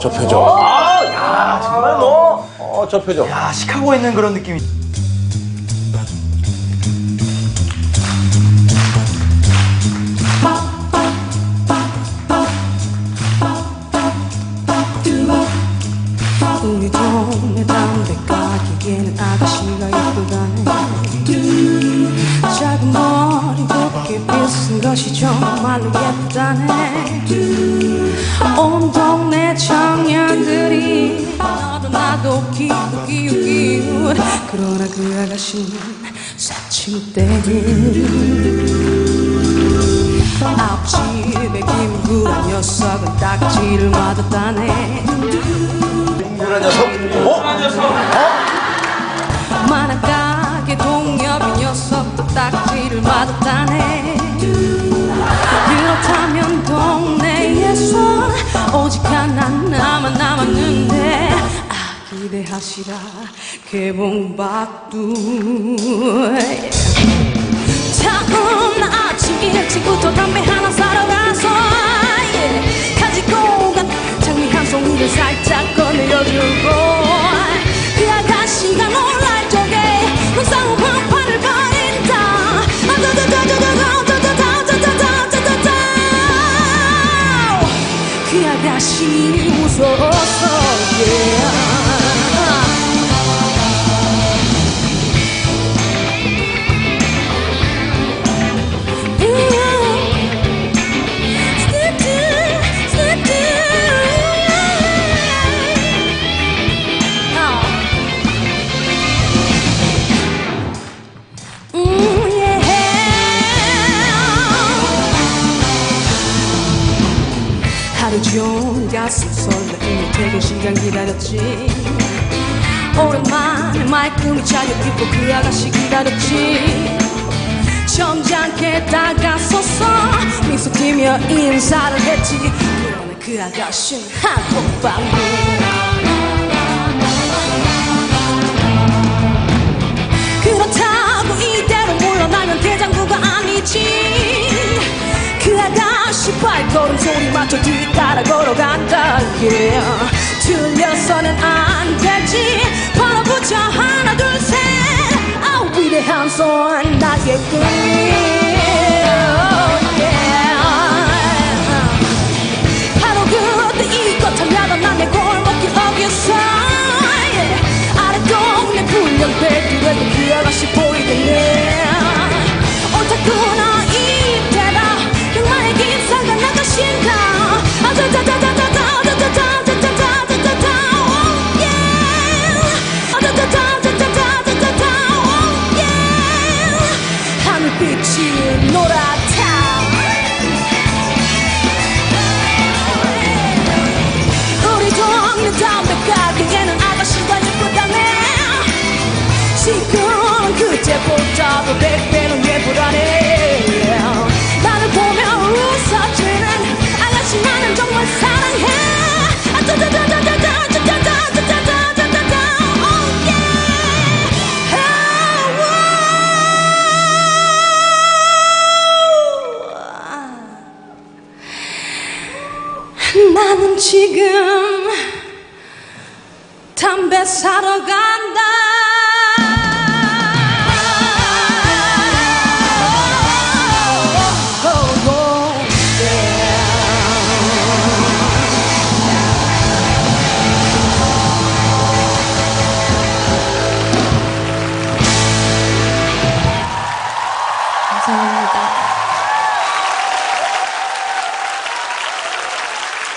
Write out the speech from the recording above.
저 표정. 아, 야, 정말 뭐, 어, 저 표정. 야, 시카고에 있는 그런 느낌이. 우리 동네 담배 가게에는 아가씨가 예쁘다네 작은 머리 곱게 빗은 것이 정말로 예쁘다네 온 동네 청년들이 너도 나도 기우 기우 기우 그러나 그 아가씨는 사칭대 앞집에 김구란 녀석은 딱지를 맞았다네. 그런 녀석. 어? 만화 가게 동엽이 녀석도 딱지를 맞았다네 남았는데. 아 기대하시라. 개봉박두. 다음 날 아침 일찍부터 담배 하나 しい嘘をそう、yeah 有。 퇴근 시간 기다렸지. 오랜만에 말끔히 차려 입고 그 아가씨 기다렸지. 점잖게 다가서서 미소 띄며 인사를 했지. 그러나 그 아가씨는 대장부가 아니지. 그 아가씨 발걸음 소리 맞춰 뒤따라 걸어간 on that you 나는 지금 담배 사러 간다.